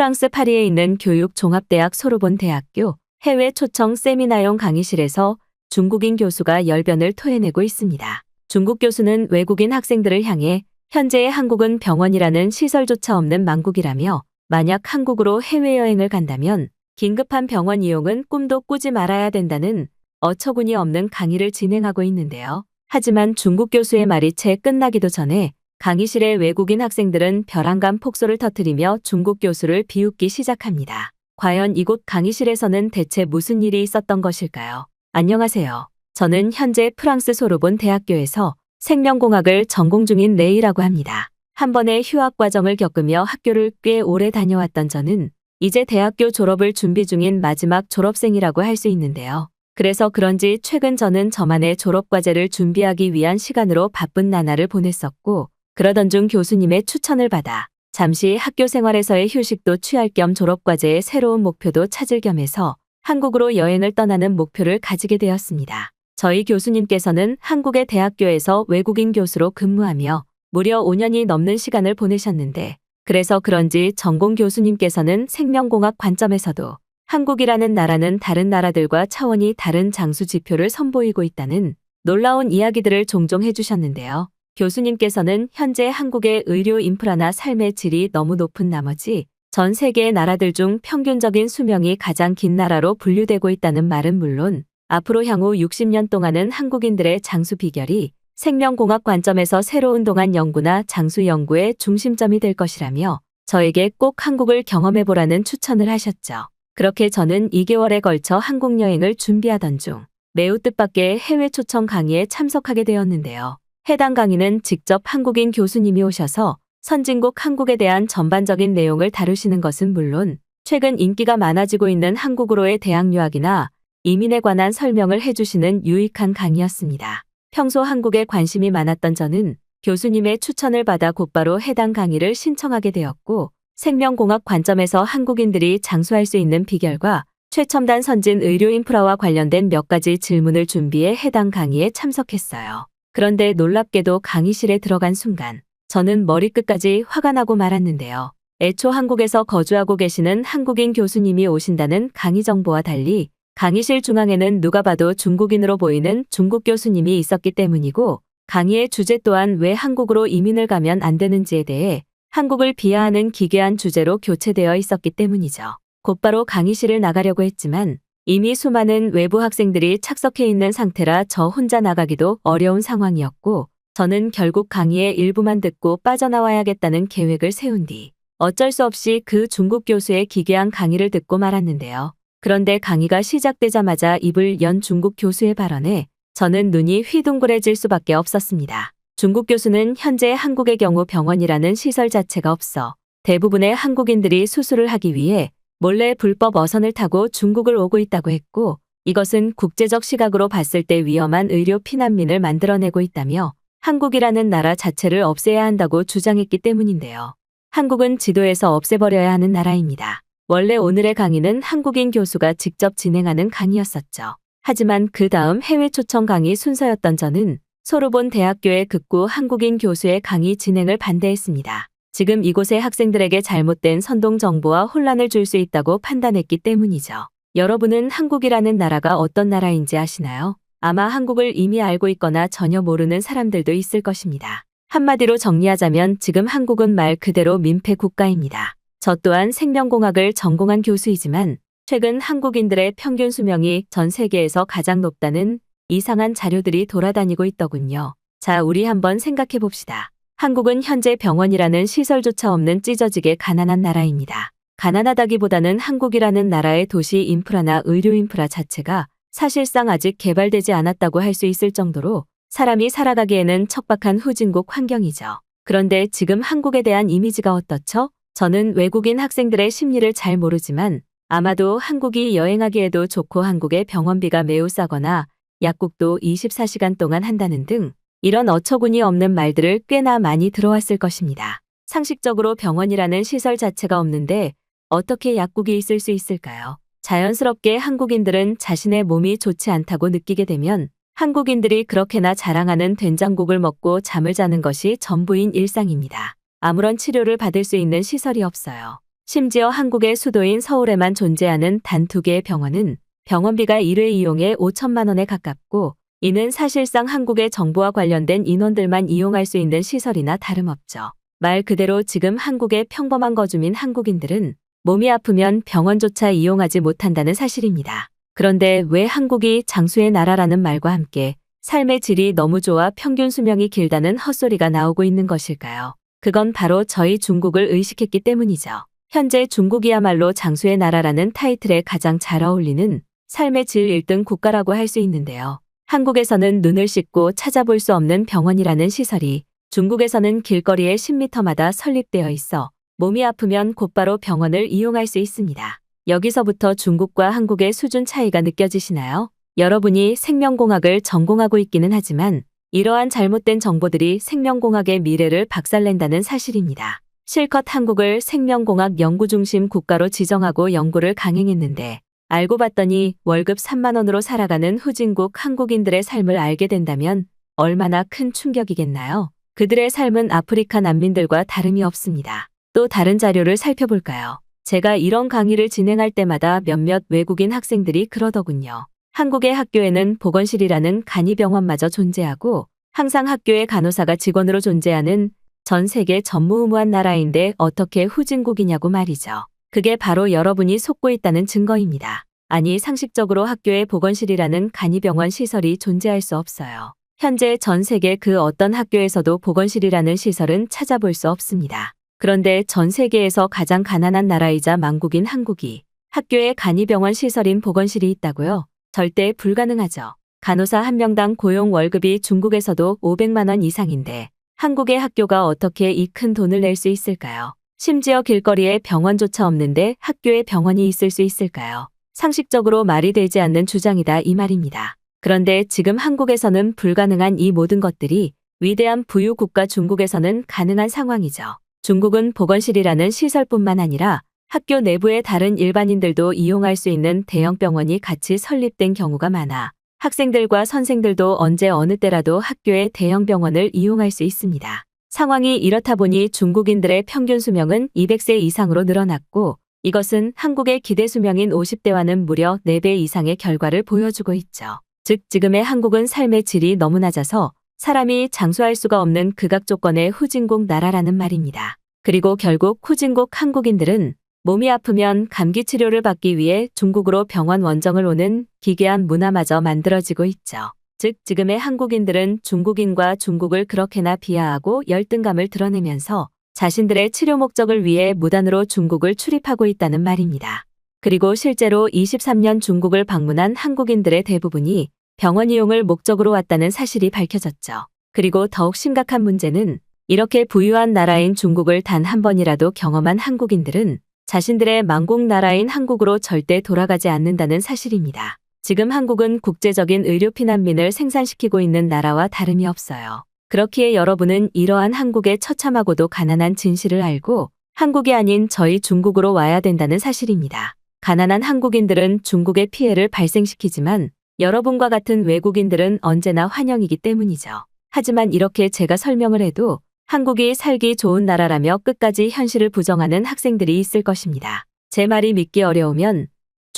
프랑스 파리에 있는 교육종합대학 소르본 대학교 해외 초청 세미나용 강의실에서 중국인 교수가 열변을 토해내고 있습니다. 중국 교수는 외국인 학생들을 향해 현재의 한국은 병원이라는 시설조차 없는 망국이라며 만약 한국으로 해외여행을 간다면 긴급한 병원 이용은 꿈도 꾸지 말아야 된다는 어처구니 없는 강의를 진행하고 있는데요. 하지만 중국 교수의 말이 채 끝나기도 전에 강의실의 외국인 학생들은 벼랑간 폭소를 터뜨리며 중국 교수를 비웃기 시작합니다. 과연 이곳 강의실에서는 대체 무슨 일이 있었던 것일까요? 안녕하세요. 저는 현재 프랑스 소르본 대학교에서 생명공학을 전공 중인 레이라고 합니다. 한 번의 휴학 과정을 겪으며 학교를 꽤 오래 다녀왔던 저는 이제 대학교 졸업을 준비 중인 마지막 졸업생이라고 할 수 있는데요. 그래서 그런지 최근 저는 저만의 졸업과제를 준비하기 위한 시간으로 바쁜 나날을 보냈었고, 그러던 중 교수님의 추천을 받아 잠시 학교 생활에서의 휴식도 취할 겸 졸업과제의 새로운 목표도 찾을 겸 해서 한국으로 여행을 떠나는 목표를 가지게 되었습니다. 저희 교수님께서는 한국의 대학교에서 외국인 교수로 근무하며 무려 5년이 넘는 시간을 보내셨는데 그래서 그런지 전공 교수님께서는 생명공학 관점에서도 한국이라는 나라는 다른 나라들과 차원이 다른 장수 지표를 선보이고 있다는 놀라운 이야기들을 종종 해주셨는데요. 교수님께서는 현재 한국의 의료 인프라나 삶의 질이 너무 높은 나머지 전 세계의 나라들 중 평균적인 수명이 가장 긴 나라로 분류되고 있다는 말은 물론 앞으로 향후 60년 동안은 한국인들의 장수 비결이 생명공학 관점에서 새로운 동안 연구나 장수 연구의 중심점이 될 것이라며 저에게 꼭 한국을 경험해보라는 추천을 하셨죠. 그렇게 저는 2개월에 걸쳐 한국 여행을 준비하던 중 매우 뜻밖의 해외 초청 강의에 참석하게 되었는데요. 해당 강의는 직접 한국인 교수님이 오셔서 선진국 한국에 대한 전반적인 내용을 다루시는 것은 물론 최근 인기가 많아지고 있는 한국으로의 대학 유학이나 이민에 관한 설명을 해주시는 유익한 강의였습니다. 평소 한국에 관심이 많았던 저는 교수님의 추천을 받아 곧바로 해당 강의를 신청하게 되었고 생명공학 관점에서 한국인들이 장수할 수 있는 비결과 최첨단 선진 의료 인프라와 관련된 몇 가지 질문을 준비해 해당 강의에 참석했어요. 그런데 놀랍게도 강의실에 들어간 순간 저는 머리끝까지 화가 나고 말았는데요. 애초 한국에서 거주하고 계시는 한국인 교수님이 오신다는 강의 정보와 달리 강의실 중앙에는 누가 봐도 중국인으로 보이는 중국 교수님이 있었기 때문이고 강의의 주제 또한 왜 한국으로 이민을 가면 안 되는지에 대해 한국을 비하하는 기괴한 주제로 교체되어 있었기 때문이죠. 곧바로 강의실을 나가려고 했지만 이미 수많은 외부 학생들이 착석해 있는 상태라 저 혼자 나가기도 어려운 상황이었고 저는 결국 강의의 일부만 듣고 빠져나와야겠다는 계획을 세운 뒤 어쩔 수 없이 그 중국 교수의 기괴한 강의를 듣고 말았는데요. 그런데 강의가 시작되자마자 입을 연 중국 교수의 발언에 저는 눈이 휘둥그레질 수밖에 없었습니다. 중국 교수는 현재 한국의 경우 병원이라는 시설 자체가 없어 대부분의 한국인들이 수술을 하기 위해 몰래 불법 어선을 타고 중국을 오고 있다고 했고 이것은 국제적 시각으로 봤을 때 위험한 의료 피난민을 만들어내고 있다며 한국이라는 나라 자체를 없애야 한다고 주장했기 때문인데요. 한국은 지도에서 없애버려야 하는 나라입니다. 원래 오늘의 강의는 한국인 교수가 직접 진행하는 강의였었죠. 하지만 그 다음 해외 초청 강의 순서였던 저는 소르본 대학교의 극구 한국인 교수의 강의 진행을 반대했습니다. 지금 이곳의 학생들에게 잘못된 선동 정보와 혼란을 줄 수 있다고 판단했기 때문이죠. 여러분은 한국이라는 나라가 어떤 나라인지 아시나요? 아마 한국을 이미 알고 있거나 전혀 모르는 사람들도 있을 것입니다. 한마디로 정리하자면 지금 한국은 말 그대로 민폐 국가입니다. 저 또한 생명공학을 전공한 교수이지만 최근 한국인들의 평균 수명이 전 세계에서 가장 높다는 이상한 자료들이 돌아다니고 있더군요. 자, 우리 한번 생각해 봅시다. 한국은 현재 병원이라는 시설조차 없는 찢어지게 가난한 나라입니다. 가난하다기보다는 한국이라는 나라의 도시 인프라나 의료 인프라 자체가 사실상 아직 개발되지 않았다고 할 수 있을 정도로 사람이 살아가기에는 척박한 후진국 환경이죠. 그런데 지금 한국에 대한 이미지가 어떻죠? 저는 외국인 학생들의 심리를 잘 모르지만 아마도 한국이 여행하기에도 좋고 한국의 병원비가 매우 싸거나 약국도 24시간 동안 한다는 등 이런 어처구니 없는 말들을 꽤나 많이 들어왔을 것입니다. 상식적으로 병원이라는 시설 자체가 없는데 어떻게 약국이 있을 수 있을까요? 자연스럽게 한국인들은 자신의 몸이 좋지 않다고 느끼게 되면 한국인들이 그렇게나 자랑하는 된장국을 먹고 잠을 자는 것이 전부인 일상입니다. 아무런 치료를 받을 수 있는 시설이 없어요. 심지어 한국의 수도인 서울에만 존재하는 단 두 개의 병원은 병원비가 1회 이용에 5천만 원에 가깝고 이는 사실상 한국의 정부와 관련된 인원들만 이용할 수 있는 시설이나 다름없죠. 말 그대로 지금 한국의 평범한 거주민 한국인들은 몸이 아프면 병원조차 이용하지 못한다는 사실입니다. 그런데 왜 한국이 장수의 나라라는 말과 함께 삶의 질이 너무 좋아 평균 수명이 길다는 헛소리가 나오고 있는 것일까요? 그건 바로 저희 중국을 의식했기 때문이죠. 현재 중국이야말로 장수의 나라라는 타이틀에 가장 잘 어울리는 삶의 질 1등 국가라고 할 수 있는데요. 한국에서는 눈을 씻고 찾아볼 수 없는 병원이라는 시설이 중국에서는 길거리에 10m마다 설립되어 있어 몸이 아프면 곧바로 병원을 이용할 수 있습니다. 여기서부터 중국과 한국의 수준 차이가 느껴지시나요? 여러분이 생명공학을 전공하고 있기는 하지만 이러한 잘못된 정보들이 생명공학의 미래를 박살낸다는 사실입니다. 실컷 한국을 생명공학 연구 중심 국가로 지정하고 연구를 강행했는데 알고 봤더니 월급 3만 원으로 살아가는 후진국 한국인들의 삶을 알게 된다면 얼마나 큰 충격이겠나요? 그들의 삶은 아프리카 난민들과 다름이 없습니다. 또 다른 자료를 살펴볼까요? 제가 이런 강의를 진행할 때마다 몇몇 외국인 학생들이 그러더군요. 한국의 학교에는 보건실이라는 간이병원마저 존재하고 항상 학교에 간호사가 직원으로 존재하는 전 세계 전무후무한 나라인데 어떻게 후진국이냐고 말이죠. 그게 바로 여러분이 속고 있다는 증거입니다. 아니 상식적으로 학교에 보건실이라는 간이병원 시설이 존재할 수 없어요. 현재 전 세계 그 어떤 학교에서도 보건실이라는 시설은 찾아볼 수 없습니다. 그런데 전 세계에서 가장 가난한 나라이자 망국인 한국이 학교에 간이병원 시설인 보건실이 있다고요? 절대 불가능하죠. 간호사 한 명당 고용 월급이 중국에서도 500만 원 이상인데 한국의 학교가 어떻게 이 큰 돈을 낼 수 있을까요? 심지어 길거리에 병원조차 없는데 학교에 병원이 있을 수 있을까요? 상식적으로 말이 되지 않는 주장이다 이 말입니다. 그런데 지금 한국에서는 불가능한 이 모든 것들이 위대한 부유 국가 중국에서는 가능한 상황이죠. 중국은 보건실이라는 시설뿐만 아니라 학교 내부의 다른 일반인들도 이용할 수 있는 대형 병원이 같이 설립된 경우가 많아 학생들과 선생들도 언제 어느 때라도 학교의 대형 병원을 이용할 수 있습니다. 상황이 이렇다 보니 중국인들의 평균 수명은 200세 이상으로 늘어났고 이것은 한국의 기대 수명인 50대와는 무려 4배 이상의 결과를 보여주고 있죠. 즉 지금의 한국은 삶의 질이 너무 낮아서 사람이 장수할 수가 없는 극악 조건의 후진국 나라라는 말입니다. 그리고 결국 후진국 한국인들은 몸이 아프면 감기 치료를 받기 위해 중국으로 병원 원정을 오는 기괴한 문화마저 만들어지고 있죠. 즉 지금의 한국인들은 중국인과 중국을 그렇게나 비하하고 열등감을 드러내면서 자신들의 치료 목적을 위해 무단으로 중국을 출입하고 있다는 말입니다. 그리고 실제로 23년 중국을 방문한 한국인들의 대부분이 병원 이용을 목적으로 왔다는 사실이 밝혀졌죠. 그리고 더욱 심각한 문제는 이렇게 부유한 나라인 중국을 단 한 번이라도 경험한 한국인들은 자신들의 망국 나라인 한국으로 절대 돌아가지 않는다는 사실입니다. 지금 한국은 국제적인 의료 피난민을 생산시키고 있는 나라와 다름이 없어요. 그렇기에 여러분은 이러한 한국의 처참하고도 가난한 진실을 알고 한국이 아닌 저희 중국으로 와야 된다는 사실입니다. 가난한 한국인들은 중국의 피해를 발생시키지만 여러분과 같은 외국인들은 언제나 환영이기 때문이죠. 하지만 이렇게 제가 설명을 해도 한국이 살기 좋은 나라라며 끝까지 현실을 부정하는 학생들이 있을 것입니다. 제 말이 믿기 어려우면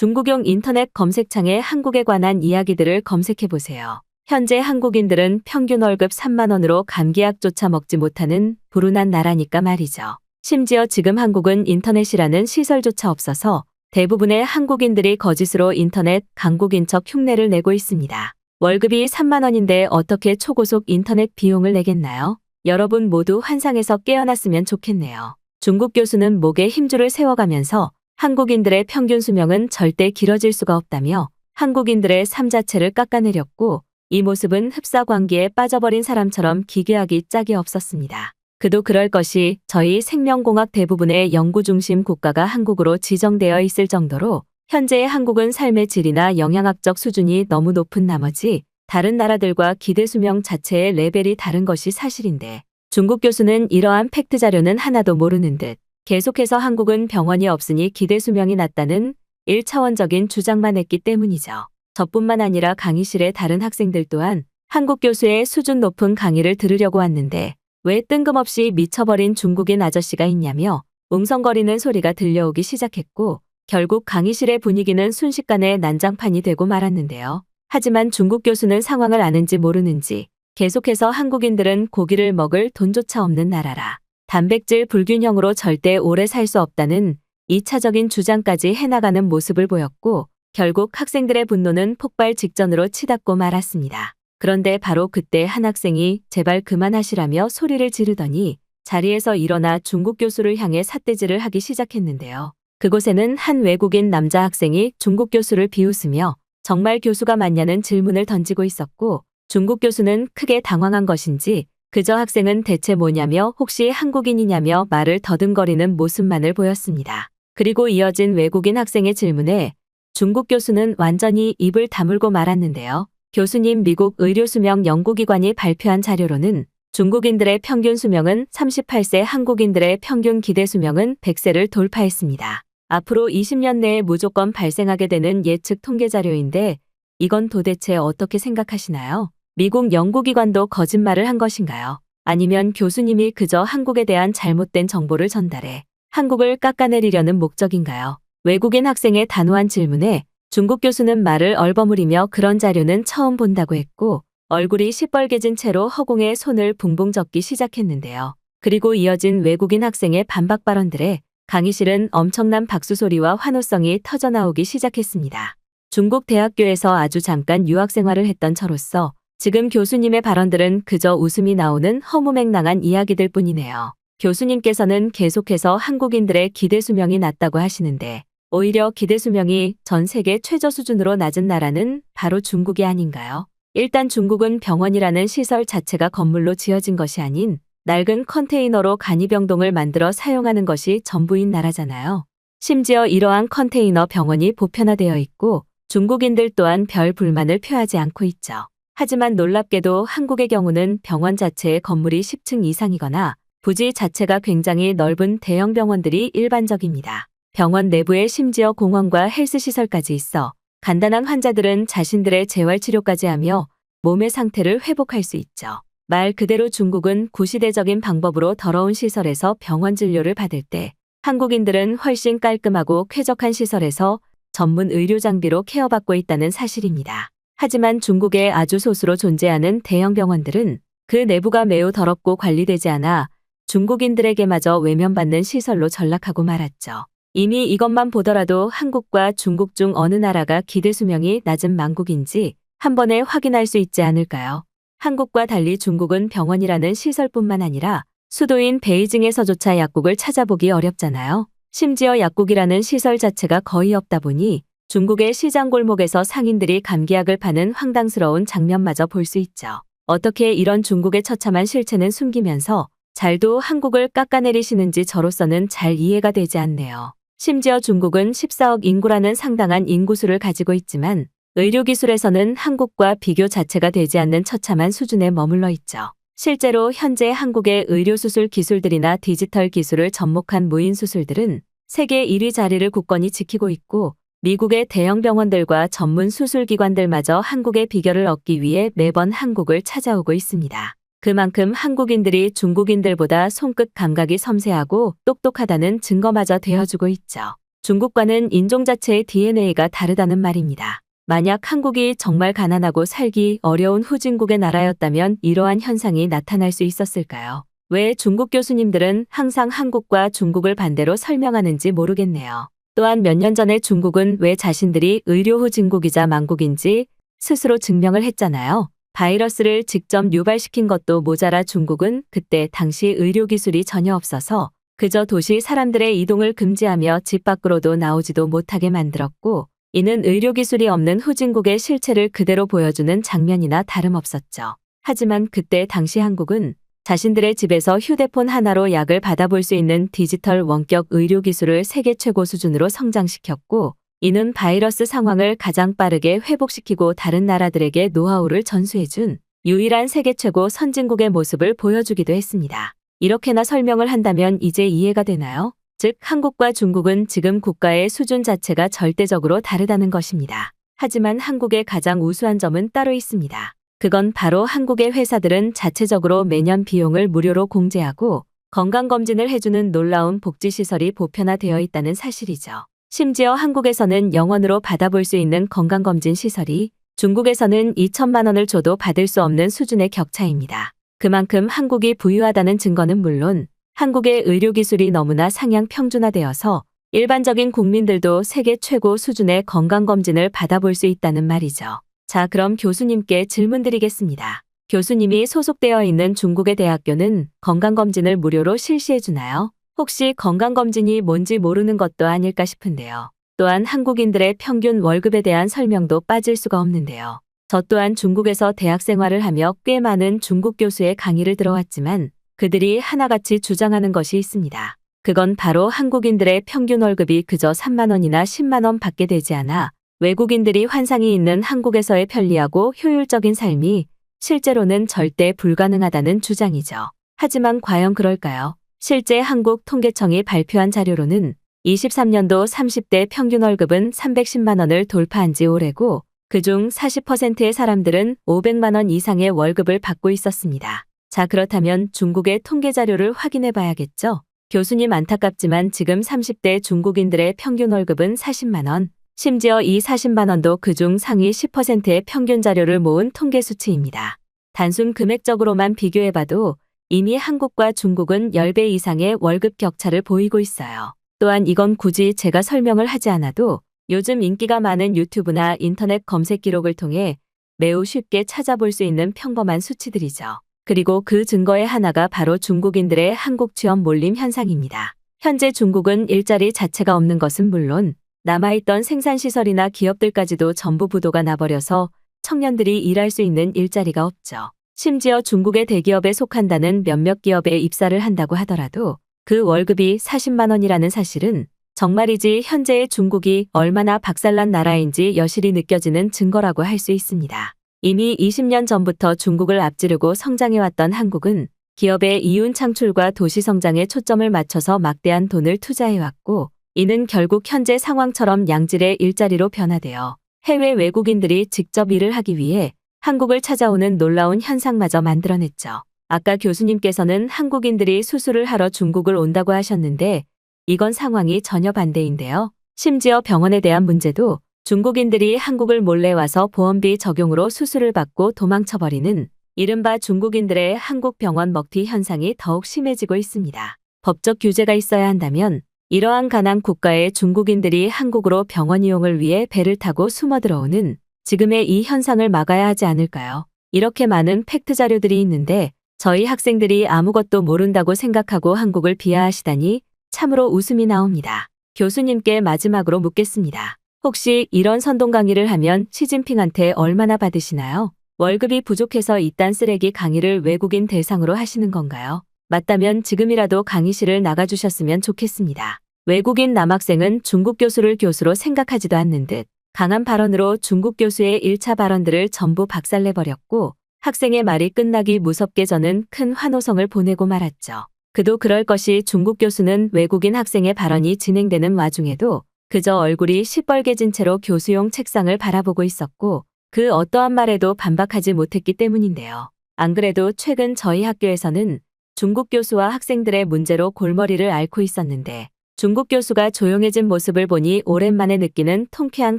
중국용 인터넷 검색창에 한국에 관한 이야기들을 검색해 보세요. 현재 한국인들은 평균 월급 3만 원으로 감기약조차 먹지 못하는 불운한 나라니까 말이죠. 심지어 지금 한국은 인터넷이라는 시설조차 없어서 대부분의 한국인들이 거짓으로 인터넷 강국인 척 흉내를 내고 있습니다. 월급이 3만 원인데 어떻게 초고속 인터넷 비용을 내겠나요? 여러분 모두 환상에서 깨어났으면 좋겠네요. 중국 교수는 목에 힘줄을 세워가면서 한국인들의 평균 수명은 절대 길어질 수가 없다며 한국인들의 삶 자체를 깎아내렸고 이 모습은 흡사광기에 빠져버린 사람처럼 기괴하기 짝이 없었습니다. 그도 그럴 것이 저희 생명공학 대부분의 연구 중심 국가가 한국으로 지정되어 있을 정도로 현재의 한국은 삶의 질이나 영양학적 수준이 너무 높은 나머지 다른 나라들과 기대 수명 자체의 레벨이 다른 것이 사실인데 중국 교수는 이러한 팩트 자료는 하나도 모르는 듯 계속해서 한국은 병원이 없으니 기대 수명이 낮다는 1차원적인 주장만 했기 때문이죠. 저뿐만 아니라 강의실의 다른 학생들 또한 한국 교수의 수준 높은 강의를 들으려고 왔는데 왜 뜬금없이 미쳐버린 중국인 아저씨가 있냐며 웅성거리는 소리가 들려오기 시작했고 결국 강의실의 분위기는 순식간에 난장판이 되고 말았는데요. 하지만 중국 교수는 상황을 아는지 모르는지 계속해서 한국인들은 고기를 먹을 돈조차 없는 나라라. 단백질 불균형으로 절대 오래 살 수 없다는 2차적인 주장까지 해나가는 모습을 보였고 결국 학생들의 분노는 폭발 직전으로 치닫고 말았습니다. 그런데 바로 그때 한 학생이 제발 그만하시라며 소리를 지르더니 자리에서 일어나 중국 교수를 향해 삿대질을 하기 시작했는데요. 그곳에는 한 외국인 남자 학생이 중국 교수를 비웃으며 정말 교수가 맞냐는 질문을 던지고 있었고 중국 교수는 크게 당황한 것인지 그저 학생은 대체 뭐냐며 혹시 한국인이냐며 말을 더듬거리는 모습만을 보였습니다. 그리고 이어진 외국인 학생의 질문에 중국 교수는 완전히 입을 다물고 말았는데요. 교수님 미국 의료수명 연구기관이 발표한 자료로는 중국인들의 평균 수명은 38세, 한국인들의 평균 기대 수명은 100세를 돌파했습니다. 앞으로 20년 내에 무조건 발생하게 되는 예측 통계 자료인데 이건 도대체 어떻게 생각하시나요? 미국 연구기관도 거짓말을 한 것인가요? 아니면 교수님이 그저 한국에 대한 잘못된 정보를 전달해 한국을 깎아내리려는 목적인가요? 외국인 학생의 단호한 질문에 중국 교수는 말을 얼버무리며 그런 자료는 처음 본다고 했고 얼굴이 시뻘개진 채로 허공에 손을 붕붕 젓기 시작했는데요. 그리고 이어진 외국인 학생의 반박 발언들에 강의실은 엄청난 박수 소리와 환호성이 터져나오기 시작했습니다. 중국 대학교에서 아주 잠깐 유학 생활을 했던 저로서 지금 교수님의 발언들은 그저 웃음이 나오는 허무맹랑한 이야기들 뿐이네요. 교수님께서는 계속해서 한국인들의 기대 수명이 낮다고 하시는데 오히려 기대 수명이 전 세계 최저 수준으로 낮은 나라는 바로 중국이 아닌가요? 일단 중국은 병원이라는 시설 자체가 건물로 지어진 것이 아닌 낡은 컨테이너로 간이병동을 만들어 사용하는 것이 전부인 나라잖아요. 심지어 이러한 컨테이너 병원이 보편화되어 있고 중국인들 또한 별 불만을 표하지 않고 있죠. 하지만 놀랍게도 한국의 경우는 병원 자체의 건물이 10층 이상이거나 부지 자체가 굉장히 넓은 대형 병원들이 일반적입니다. 병원 내부에 심지어 공원과 헬스시설까지 있어 간단한 환자들은 자신들의 재활치료까지 하며 몸의 상태를 회복할 수 있죠. 말 그대로 중국은 구시대적인 방법으로 더러운 시설에서 병원 진료를 받을 때 한국인들은 훨씬 깔끔하고 쾌적한 시설에서 전문 의료 장비로 케어받고 있다는 사실입니다. 하지만 중국의 아주 소수로 존재하는 대형 병원들은 그 내부가 매우 더럽고 관리되지 않아 중국인들에게마저 외면받는 시설로 전락하고 말았죠. 이미 이것만 보더라도 한국과 중국 중 어느 나라가 기대 수명이 낮은 망국인지 한 번에 확인할 수 있지 않을까요? 한국과 달리 중국은 병원이라는 시설뿐만 아니라 수도인 베이징에서조차 약국을 찾아보기 어렵잖아요. 심지어 약국이라는 시설 자체가 거의 없다 보니 중국의 시장 골목에서 상인들이 감기약을 파는 황당스러운 장면마저 볼 수 있죠. 어떻게 이런 중국의 처참한 실체는 숨기면서 잘도 한국을 깎아내리시는지 저로서는 잘 이해가 되지 않네요. 심지어 중국은 14억 인구라는 상당한 인구수를 가지고 있지만 의료기술에서는 한국과 비교 자체가 되지 않는 처참한 수준에 머물러 있죠. 실제로 현재 한국의 의료수술 기술들이나 디지털 기술을 접목한 무인수술들은 세계 1위 자리를 굳건히 지키고 있고 미국의 대형 병원들과 전문 수술기관들마저 한국의 비결을 얻기 위해 매번 한국을 찾아오고 있습니다. 그만큼 한국인들이 중국인들보다 손끝 감각이 섬세하고 똑똑하다는 증거마저 되어주고 있죠. 중국과는 인종 자체의 DNA가 다르다는 말입니다. 만약 한국이 정말 가난하고 살기 어려운 후진국의 나라였다면 이러한 현상이 나타날 수 있었을까요? 왜 중국 교수님들은 항상 한국과 중국을 반대로 설명하는지 모르겠네요. 또한 몇 년 전에 중국은 왜 자신들이 의료 후진국이자 망국인지 스스로 증명을 했잖아요. 바이러스를 직접 유발시킨 것도 모자라 중국은 그때 당시 의료기술이 전혀 없어서 그저 도시 사람들의 이동을 금지하며 집 밖으로도 나오지도 못하게 만들었고 이는 의료기술이 없는 후진국의 실체를 그대로 보여주는 장면이나 다름없었죠. 하지만 그때 당시 한국은 자신들의 집에서 휴대폰 하나로 약을 받아볼 수 있는 디지털 원격 의료 기술을 세계 최고 수준으로 성장시켰고 이는 바이러스 상황을 가장 빠르게 회복시키고 다른 나라들에게 노하우를 전수해준 유일한 세계 최고 선진국의 모습을 보여주기도 했습니다. 이렇게나 설명을 한다면 이제 이해가 되나요? 즉, 한국과 중국은 지금 국가의 수준 자체가 절대적으로 다르다는 것입니다. 하지만 한국의 가장 우수한 점은 따로 있습니다. 그건 바로 한국의 회사들은 자체적으로 매년 비용을 무료로 공제하고 건강검진을 해주는 놀라운 복지시설이 보편화되어 있다는 사실이죠. 심지어 한국에서는 영원으로 받아볼 수 있는 건강검진 시설이 중국에서는 2천만 원을 줘도 받을 수 없는 수준의 격차입니다. 그만큼 한국이 부유하다는 증거는 물론 한국의 의료기술이 너무나 상향 평준화되어서 일반적인 국민들도 세계 최고 수준의 건강검진을 받아볼 수 있다는 말이죠. 자, 그럼 교수님께 질문 드리겠습니다. 교수님이 소속되어 있는 중국의 대학교는 건강검진을 무료로 실시해 주나요? 혹시 건강검진이 뭔지 모르는 것도 아닐까 싶은데요. 또한 한국인들의 평균 월급에 대한 설명도 빠질 수가 없는데요. 저 또한 중국에서 대학 생활을 하며 꽤 많은 중국 교수의 강의를 들어왔지만 그들이 하나같이 주장하는 것이 있습니다. 그건 바로 한국인들의 평균 월급이 그저 3만 원이나 10만 원 밖에 되지 않아 외국인들이 환상이 있는 한국에서의 편리하고 효율적인 삶이 실제로는 절대 불가능하다는 주장이죠. 하지만 과연 그럴까요? 실제 한국 통계청이 발표한 자료로는 23년도 30대 평균 월급은 310만 원을 돌파한 지 오래고 그중 40%의 사람들은 500만 원 이상의 월급을 받고 있었습니다. 자, 그렇다면 중국의 통계 자료를 확인해 봐야겠죠? 교수님 안타깝지만 지금 30대 중국인들의 평균 월급은 40만 원, 심지어 이 40만 원도 그중 상위 10%의 평균 자료를 모은 통계 수치입니다. 단순 금액적으로만 비교해봐도 이미 한국과 중국은 10배 이상의 월급 격차를 보이고 있어요. 또한 이건 굳이 제가 설명을 하지 않아도 요즘 인기가 많은 유튜브나 인터넷 검색 기록을 통해 매우 쉽게 찾아볼 수 있는 평범한 수치들이죠. 그리고 그 증거의 하나가 바로 중국인들의 한국 취업 몰림 현상입니다. 현재 중국은 일자리 자체가 없는 것은 물론 남아있던 생산시설이나 기업들까지도 전부 부도가 나버려서 청년들이 일할 수 있는 일자리가 없죠. 심지어 중국의 대기업에 속한다는 몇몇 기업에 입사를 한다고 하더라도 그 월급이 40만 원이라는 사실은 정말이지 현재의 중국이 얼마나 박살난 나라인지 여실히 느껴지는 증거라고 할 수 있습니다. 이미 20년 전부터 중국을 앞지르고 성장해왔던 한국은 기업의 이윤 창출과 도시 성장에 초점을 맞춰서 막대한 돈을 투자해왔고 이는 결국 현재 상황처럼 양질의 일자리로 변화되어 해외 외국인들이 직접 일을 하기 위해 한국을 찾아오는 놀라운 현상마저 만들어냈죠. 아까 교수님께서는 한국인들이 수술을 하러 중국을 온다고 하셨는데 이건 상황이 전혀 반대인데요. 심지어 병원에 대한 문제도 중국인들이 한국을 몰래 와서 보험비 적용으로 수술을 받고 도망쳐버리는 이른바 중국인들의 한국 병원 먹튀 현상이 더욱 심해지고 있습니다. 법적 규제가 있어야 한다면 이러한 가난 국가의 중국인들이 한국으로 병원 이용을 위해 배를 타고 숨어 들어오는 지금의 이 현상을 막아야 하지 않을까요? 이렇게 많은 팩트 자료들이 있는데 저희 학생들이 아무것도 모른다고 생각하고 한국을 비하하시다니 참으로 웃음이 나옵니다. 교수님께 마지막으로 묻겠습니다. 혹시 이런 선동 강의를 하면 시진핑한테 얼마나 받으시나요? 월급이 부족해서 이딴 쓰레기 강의를 외국인 대상으로 하시는 건가요? 맞다면 지금이라도 강의실을 나가주셨으면 좋겠습니다. 외국인 남학생은 중국 교수를 교수로 생각하지도 않는 듯 강한 발언으로 중국 교수의 1차 발언들을 전부 박살내버렸고 학생의 말이 끝나기 무섭게 저는 큰 환호성을 보내고 말았죠. 그도 그럴 것이 중국 교수는 외국인 학생의 발언이 진행되는 와중에도 그저 얼굴이 시뻘개진 채로 교수용 책상을 바라보고 있었고 그 어떠한 말에도 반박하지 못했기 때문인데요. 안 그래도 최근 저희 학교에서는 중국 교수와 학생들의 문제로 골머리를 앓고 있었는데 중국 교수가 조용해진 모습을 보니 오랜만에 느끼는 통쾌한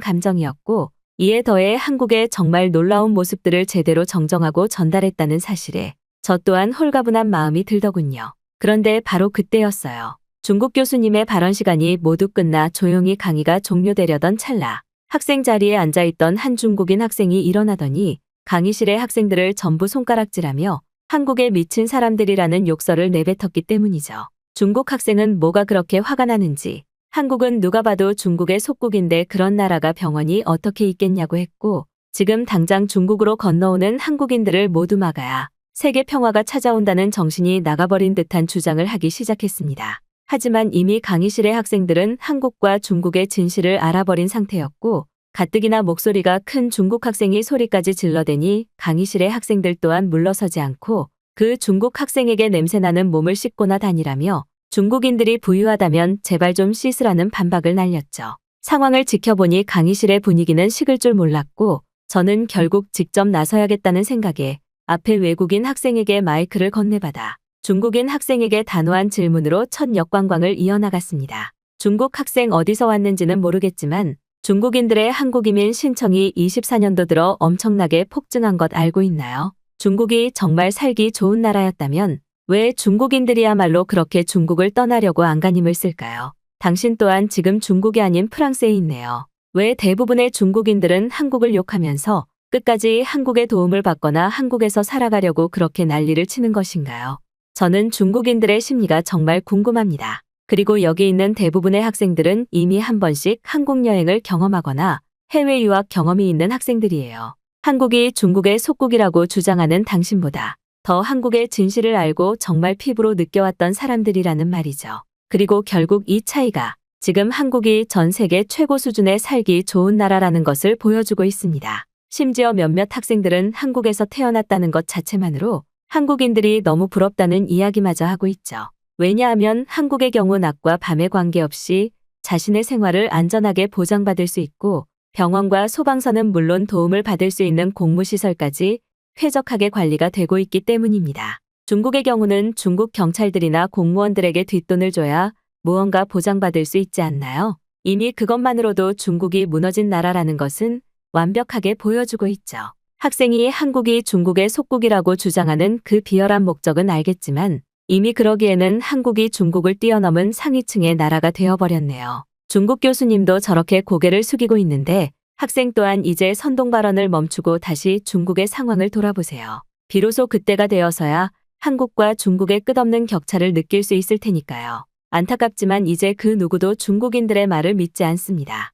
감정이었고 이에 더해 한국의 정말 놀라운 모습들을 제대로 정정하고 전달했다는 사실에 저 또한 홀가분한 마음이 들더군요. 그런데 바로 그때였어요. 중국 교수님의 발언 시간이 모두 끝나 조용히 강의가 종료되려던 찰나 학생 자리에 앉아있던 한 중국인 학생이 일어나더니 강의실의 학생들을 전부 손가락질하며 한국에 미친 사람들이라는 욕설을 내뱉었기 때문이죠. 중국 학생은 뭐가 그렇게 화가 나는지 한국은 누가 봐도 중국의 속국인데 그런 나라가 병원이 어떻게 있겠냐고 했고 지금 당장 중국으로 건너오는 한국인들을 모두 막아야 세계 평화가 찾아온다는 정신이 나가버린 듯한 주장을 하기 시작했습니다. 하지만 이미 강의실의 학생들은 한국과 중국의 진실을 알아버린 상태였고 가뜩이나 목소리가 큰 중국 학생이 소리까지 질러대니 강의실의 학생들 또한 물러서지 않고 그 중국 학생에게 냄새나는 몸을 씻고나 다니라며 중국인들이 부유하다면 제발 좀 씻으라는 반박을 날렸죠. 상황을 지켜보니 강의실의 분위기는 식을 줄 몰랐고 저는 결국 직접 나서야겠다는 생각에 앞에 외국인 학생에게 마이크를 건네받아 중국인 학생에게 단호한 질문으로 첫 역관광을 이어나갔습니다. 중국 학생 어디서 왔는지는 모르겠지만 중국인들의 한국 이민 신청이 24년도 들어 엄청나게 폭증한 것 알고 있나요? 중국이 정말 살기 좋은 나라였다면 왜 중국인들이야말로 그렇게 중국을 떠나려고 안간힘을 쓸까요? 당신 또한 지금 중국이 아닌 프랑스에 있네요. 왜 대부분의 중국인들은 한국을 욕하면서 끝까지 한국의 도움을 받거나 한국에서 살아가려고 그렇게 난리를 치는 것인가요? 저는 중국인들의 심리가 정말 궁금합니다. 그리고 여기 있는 대부분의 학생들은 이미 한 번씩 한국 여행을 경험하거나 해외 유학 경험이 있는 학생들이에요. 한국이 중국의 속국이라고 주장하는 당신보다 더 한국의 진실을 알고 정말 피부로 느껴왔던 사람들이라는 말이죠. 그리고 결국 이 차이가 지금 한국이 전 세계 최고 수준의 살기 좋은 나라라는 것을 보여주고 있습니다. 심지어 몇몇 학생들은 한국에서 태어났다는 것 자체만으로 한국인들이 너무 부럽다는 이야기마저 하고 있죠. 왜냐하면 한국의 경우 낮과 밤에 관계없이 자신의 생활을 안전하게 보장받을 수 있고 병원과 소방서는 물론 도움을 받을 수 있는 공무시설까지 쾌적하게 관리가 되고 있기 때문입니다. 중국의 경우는 중국 경찰들이나 공무원들에게 뒷돈을 줘야 무언가 보장받을 수 있지 않나요? 이미 그것만으로도 중국이 무너진 나라라는 것은 완벽하게 보여주고 있죠. 학생이 한국이 중국의 속국이라고 주장하는 그 비열한 목적은 알겠지만 이미 그러기에는 한국이 중국을 뛰어넘은 상위층의 나라가 되어버렸네요. 중국 교수님도 저렇게 고개를 숙이고 있는데 학생 또한 이제 선동 발언을 멈추고 다시 중국의 상황을 돌아보세요. 비로소 그때가 되어서야 한국과 중국의 끝없는 격차를 느낄 수 있을 테니까요. 안타깝지만 이제 그 누구도 중국인들의 말을 믿지 않습니다.